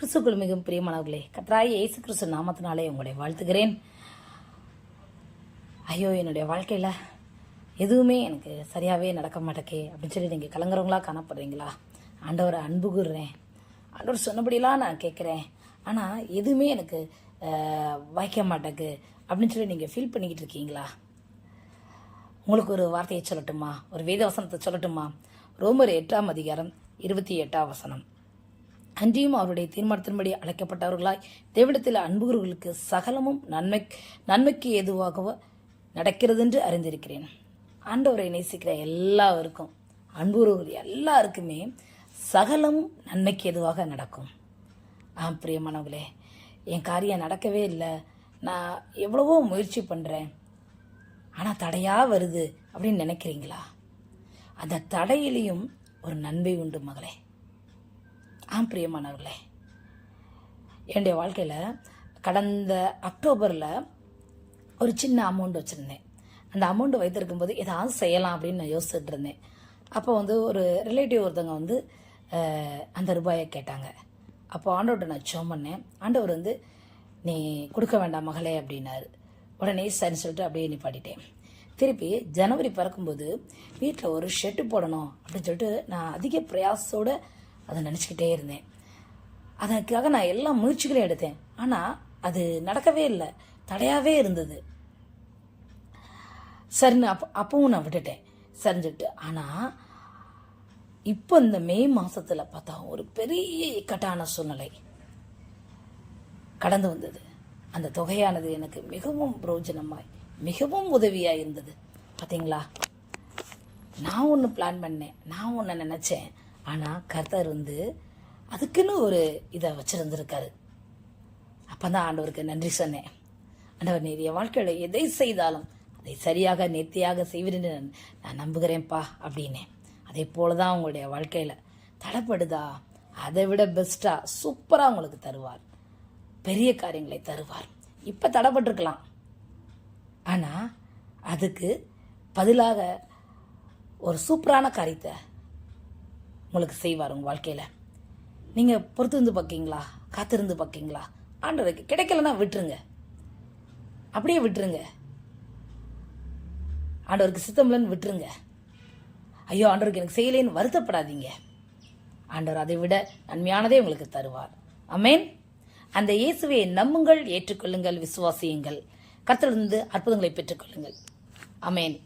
கிறிஸ்துக்குள் மிகவும் பிரியமானவர்களே கத்ராய் இயேசு கிறிஸ்து நாமத்தினாலே உங்களை வாழ்த்துகிறேன். ஐயோ என்னுடைய வாழ்க்கையில் எதுவுமே எனக்கு சரியாகவே நடக்க மாட்டேக்கே அப்படின்னு சொல்லி நீங்கள் கலங்குறவங்களா காணப்படுறீங்களா? ஆண்டவரை அன்பு கூறுறேன். ஆண்டவர் சொன்னபடிலாம் நான் கேட்குறேன். ஆனால் எதுவுமே எனக்கு வாய்க்க மாட்டேக்கு அப்படின்னு சொல்லி நீங்கள் ஃபீல் பண்ணிக்கிட்டு இருக்கீங்களா? உங்களுக்கு ஒரு வார்த்தையை சொல்லட்டுமா? ஒரு வேத வசனத்தை சொல்லட்டுமா? ரோமர் எட்டாம் அதிகாரம் இருபத்தி எட்டாம் வசனம். அன்றியும் அவருடைய தீர்மானத்தின்படி அழைக்கப்பட்டவர்களாய் தேவிடத்தில் அன்புகிறவர்களுக்கு சகலமும் நன்மை நன்மைக்கு எதுவாகவோ நடக்கிறது என்று அறிந்திருக்கிறேன். ஆண்டவரை நேசிக்கிற எல்லாருக்கும் அன்புறவர்கள் எல்லாருக்குமே சகலமும் நன்மைக்கு எதுவாக நடக்கும். ஆ பிரியமானவங்களே என் காரியம் நடக்கவே இல்லை. நான் எவ்வளவோ முயற்சி பண்ணுறேன் ஆனால் தடையாக வருது அப்படின்னு நினைக்கிறீங்களா? அந்த தடையிலையும் ஒரு நன்மை உண்டு மகளே. ஆம் பிரியமானவர்களே. என்னுடைய வாழ்க்கையில் கடந்த அக்டோபரில் ஒரு சின்ன அமௌண்ட் வச்சுருந்தேன். அந்த அமௌண்ட் வைத்திருக்கும்போது ஏதாவது செய்யலாம் அப்படின்னு நான் யோசிச்சுட்டு இருந்தேன். அப்போ வந்து ஒரு ரிலேட்டிவ் ஒருத்தவங்க வந்து அந்த ரூபாயை கேட்டாங்க. அப்போ ஆண்டவர்கிட்ட நான் ஜெபம் பண்ணேன். ஆண்டவர் வந்து நீ கொடுக்க வேண்டாம் மகளே அப்படின்னாரு. உடனே சரின்னு சொல்லிட்டு அப்படியே நிப்பாட்டிட்டேன். திருப்பி ஜனவரி பிறக்கும்போது வீட்டில் ஒரு ஷெட்டு போடணும் அப்படின்னு சொல்லிட்டு நான் அதிக பிரயாசோடு அதை நினச்சிக்கிட்டே இருந்தேன். அதற்காக நான் எல்லா முயற்சிகளையும் எடுத்தேன். ஆனால் அது நடக்கவே இல்லை. தடையாகவே இருந்தது. சரின்னு அப்போ அப்பவும் நான் விட்டுட்டேன். சரிஞ்சுட்டு ஆனால் இப்போ இந்த மே மாதத்தில் பார்த்தா ஒரு பெரிய இக்கட்டான சூழ்நிலை கடந்து வந்தது. அந்த தொகையானது எனக்கு மிகவும் பிரயோஜனமாய் மிகவும் உதவியாக இருந்தது. பார்த்தீங்களா? நான் ஒன்று பிளான் பண்ணேன். நான் ஒன்று நினச்சேன். ஆனால் கர்த்தர் வந்து அதுக்குன்னு ஒரு இதை வச்சுருந்துருக்காரு. அப்போ தான் ஆண்டவருக்கு நன்றி சொன்னேன். ஆண்டவர் நீர் என் வாழ்க்கையில் எதை செய்தாலும் அதை சரியாக நேர்த்தியாக செய்வீர்னு நான் நான் நம்புகிறேன்ப்பா அப்படின்னேன். அதே போல தான் உங்களுடைய வாழ்க்கையில். தடைப்படுதா? அதை விட பெஸ்ட்டாக சூப்பராக உங்களுக்கு தருவார். பெரிய காரியங்களை தருவார். இப்போ தடைப்பட்டிருக்கலாம். ஆனால் அதுக்கு பதிலாக ஒரு சூப்பரான காரியத்தை உங்களுக்கு செய்வார் உங்கள் வாழ்க்கையில். நீங்கள் பொறுத்திருந்து பார்க்கீங்களா காத்திருந்து பார்க்கீங்களா ஆண்டவருக்கு கிடைக்கலன்னா விட்டுருங்க. அப்படியே விட்டுருங்க. ஆண்டவருக்கு சித்தமில்லைன்னு விட்டுருங்க. ஐயோ ஆண்டவருக்கு எனக்கு செய்யலேன்னு வருத்தப்படாதீங்க. ஆண்டவர் அதை விட நன்மையானதே உங்களுக்கு தருவார். அமேன் அந்த இயேசுவை நம்புங்கள் ஏற்றுக்கொள்ளுங்கள் விசுவாசியுங்கள். கத்திலிருந்து அற்புதங்களை பெற்றுக்கொள்ளுங்கள். அமேன்